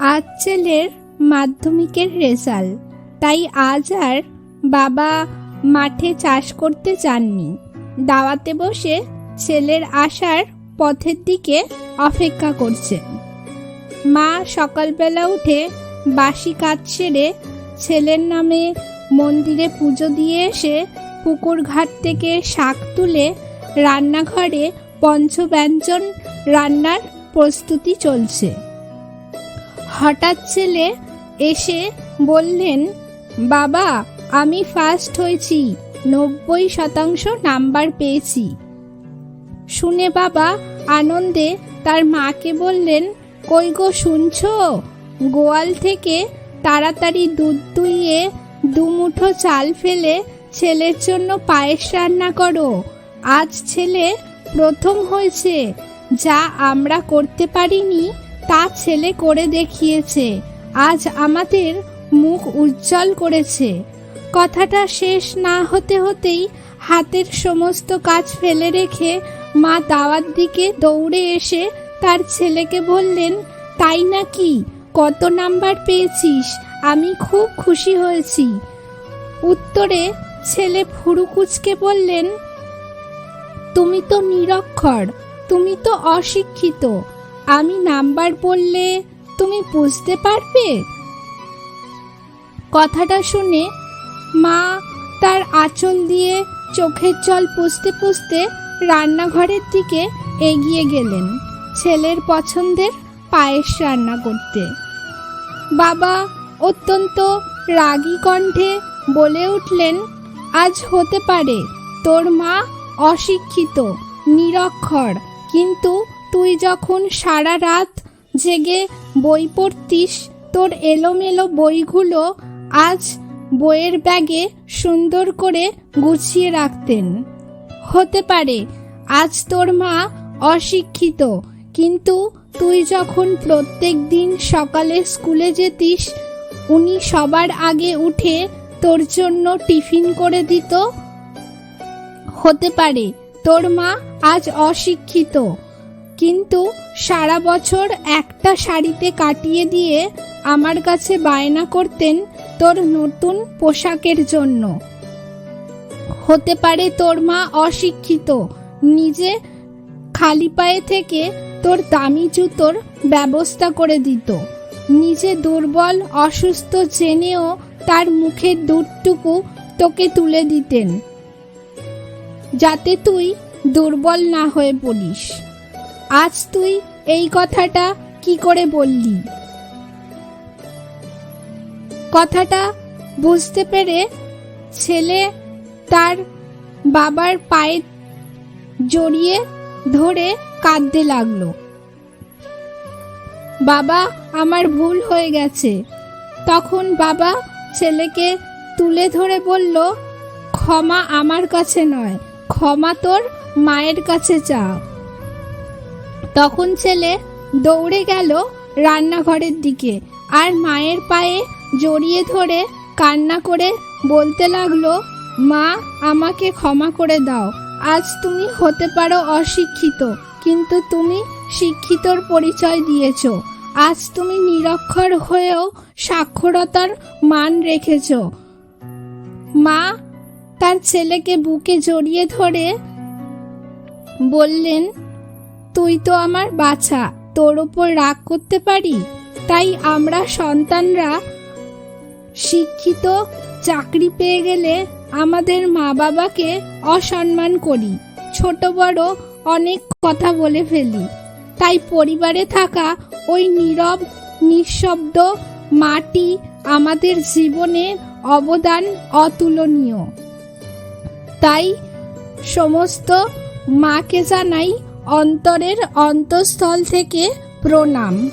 আজ ছেলের মাধ্যমিকের রেজাল্ট। তাই আজ আর বাবা মাঠে চাষ করতে যাননি দাওয়াতে বসে ছেলের আসার পথের দিকে অপেক্ষা করছেন। মা সকালবেলা উঠে বাসি কাজ সেরে ছেলের নামে মন্দিরে পুজো দিয়ে এসে পুকুর ঘাট থেকে শাক তুলে রান্নাঘরে পঞ্চব্যঞ্জন রান্নার প্রস্তুতি চলছে। হঠাৎ ছেলে এসে বললেন, বাবা, আমি ফার্স্ট হয়েছি, নব্বই শতাংশ নাম্বার পেয়েছি। শুনে বাবা আনন্দে তার মাকে বললেন, কই গো শুনছো? গোয়াল থেকে তাড়াতাড়ি দুধ দুইয়ে দুমুঠো চাল ফেলে ছেলের জন্য পায়েস রান্না করো। আজ ছেলে প্রথম হয়েছে, যা আমরা করতে পারিনি। তা ছেলে করে দেখিয়েছে। আজ আমাদের মুখ উজ্জ্বল করেছে। কথাটা শেষ না হতে হতেই হাতের সমস্ত কাজ ফেলে রেখে মা দাওয়ার দিকে দৌড়ে এসে তার ছেলেকে বললেন, তাই নাকি? কত নাম্বার পেয়েছিস? আমি খুব খুশি হয়েছি। উত্তরে ছেলে ফুরুকুচকে বললেন, তুমি তো নিরক্ষর, তুমি তো অশিক্ষিত আমি নাম্বার বললে তুমি বুঝতে পারবে? কথাটা শুনে মা তার আঁচল দিয়ে চোখের জল পুষতে পুষতে রান্নাঘরের দিকে এগিয়ে গেলেন ছেলের পছন্দের পায়েস রান্না করতে। বাবা অত্যন্ত রাগী কণ্ঠে বলে উঠলেন, আজ হতে পারে, তোর মা অশিক্ষিত, নিরক্ষর, কিন্তু তুই যখন সারা রাত জেগে বই পড়তিস, তোর এলোমেলো বইগুলো আজ বইয়ের ব্যাগে সুন্দর করে গুছিয়ে রাখতেন। হতে পারে, আজ তোর মা অশিক্ষিত, কিন্তু তুই যখন প্রত্যেক দিন সকালে স্কুলে যেতিস, উনি সবার আগে উঠে তোর জন্য টিফিন করে দিত। হতে পারে, তোর মা আজ অশিক্ষিত। কিন্তু সারা বছর একটা শাড়িতে কাটিয়ে দিয়ে আমার কাছে বায়না করতেন তোর নতুন পোশাকের জন্য। হতে পারে তোর মা অশিক্ষিত, নিজে খালি পায়ে থেকে তোর দামি জুতোর ব্যবস্থা করে দিত। নিজে দুর্বল, অসুস্থ জেনেও তার মুখের দুধটুকু তোকে তুলে দিতেন। যাতে তুই দুর্বল না হয়ে পড়িস। আজ তুই এই কথাটা কি করে বললি? কথাটা বুঝতে পেরে ছেলে তার বাবার পায়ে জড়িয়ে ধরে কাঁদতে লাগল। বাবা, আমার ভুল হয়ে গেছে। তখন বাবা ছেলেকে তুলে ধরে বলল, ক্ষমা আমার কাছে নয়, ক্ষমা তোর মায়ের কাছে চা। তখন ছেলে দৌড়ে গেল রান্নাঘরের দিকে আর মায়ের পায়ে জড়িয়ে ধরে কান্না করে বলতে লাগল, মা, আমাকে ক্ষমা করে দাও। আজ তুমি হতে পারো অশিক্ষিত, কিন্তু তুমি শিক্ষিতর পরিচয় দিয়েছ। আজ তুমি নিরক্ষর হয়েও সাক্ষরতার মান রেখেছ। মা তার ছেলেকে বুকে জড়িয়ে ধরে বললেন তুই তো আমার বাছা, তোর ওপর রাগ করতে পারি? তাই আমরা সন্তানরা শিক্ষিত, চাকরি পেয়ে গেলে আমাদের মা বাবাকে অসম্মান করি। ছোট বড় অনেক কথা বলে ফেলি। তাই পরিবারে থাকা ওই নীরব, নিঃশব্দ মাটি আমাদের জীবনে অবদান অতুলনীয়। তাই সমস্ত মাকে জানাই অন্তরের অন্তঃস্থল থেকে প্রণাম।